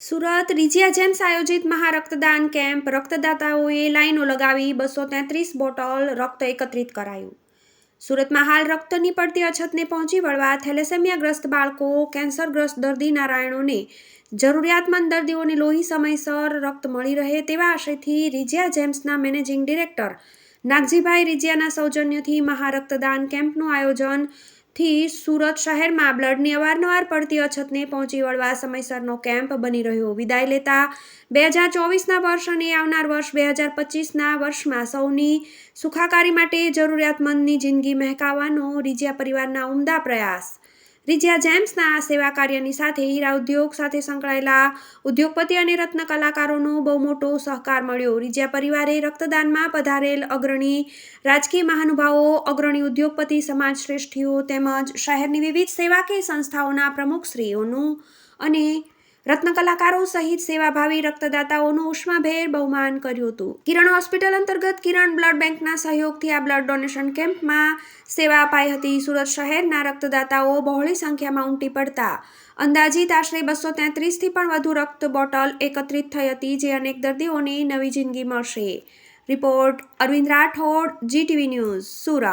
Surat રિજિયા James આયોજિત મહારક્તદાન camp રક્તદાતાઓએ લાઈનો લગાવી બસો તેત્રીસ બોટલ રક્ત એકત્રિત કરાયું. સુરતમાં હાલ રક્તની પડતી અછતને પહોંચી વળવા થેલેસેમિયાગ્રસ્ત બાળકો, કેન્સરગ્રસ્ત દર્દી નારાયણોને જરૂરિયાતમંદ દર્દીઓને લોહી સમયસર રક્ત મળી રહે તેવા આશયથી રિજિયા જેમ્સના મેનેજિંગ ડિરેક્ટર નાગજીભાઈ રિજિયાના સૌજન્યથી મહારક્તદાન કેમ્પનું આયોજન થી સુરત શહેરમાં બ્લડની અવારનવાર પડતી અછતને પહોંચી વળવા સમયસરનો કેમ્પ બની રહ્યો. વિદાય લેતા બે હજાર ચોવીસના વર્ષ અને આવનાર વર્ષ બે હજાર પચીસના વર્ષમાં સૌની સુખાકારી માટે જરૂરિયાતમંદની જિંદગી મહેકાવવાનો રીજિયા પરિવારના ઉમદા પ્રયાસ. રિજિયા જેમ્સના આ સેવા કાર્યની સાથે હીરા ઉદ્યોગ સાથે સંકળાયેલા ઉદ્યોગપતિ અને રત્ન કલાકારોનો બહુ મોટો સહકાર મળ્યો. રિજિયા પરિવારે રક્તદાનમાં પધારેલ અગ્રણી, રાજકીય મહાનુભાવો, અગ્રણી ઉદ્યોગપતિ સમાજ શ્રેષ્ઠીઓ તેમજ શહેરની વિવિધ સેવાકીય સંસ્થાઓના પ્રમુખશ્રીઓનું અને રત્ન કલાકારો સહિત સેવાભાવી રક્તદાતાઓનું ઉષ્માભેર બહુમાન કર્યું હતું. કિરણ હોસ્પિટલ અંતર્ગત કિરણ બ્લડ બેંકના સહયોગથી આ બ્લડ ડોનેશન કેમ્પમાં સેવા અપાઈ હતી. સુરત શહેરના રક્તદાતાઓ બહોળી સંખ્યામાં ઉમટી પડતા. અંદાજિત આશરે બસો તેત્રીસથી પણ વધુ રક્ત બોટલ એકત્રિત થઈ હતી, જે અનેક દર્દીઓને નવી જિંદગી મળશે. Report Arvind Rathod GTV news, Surat.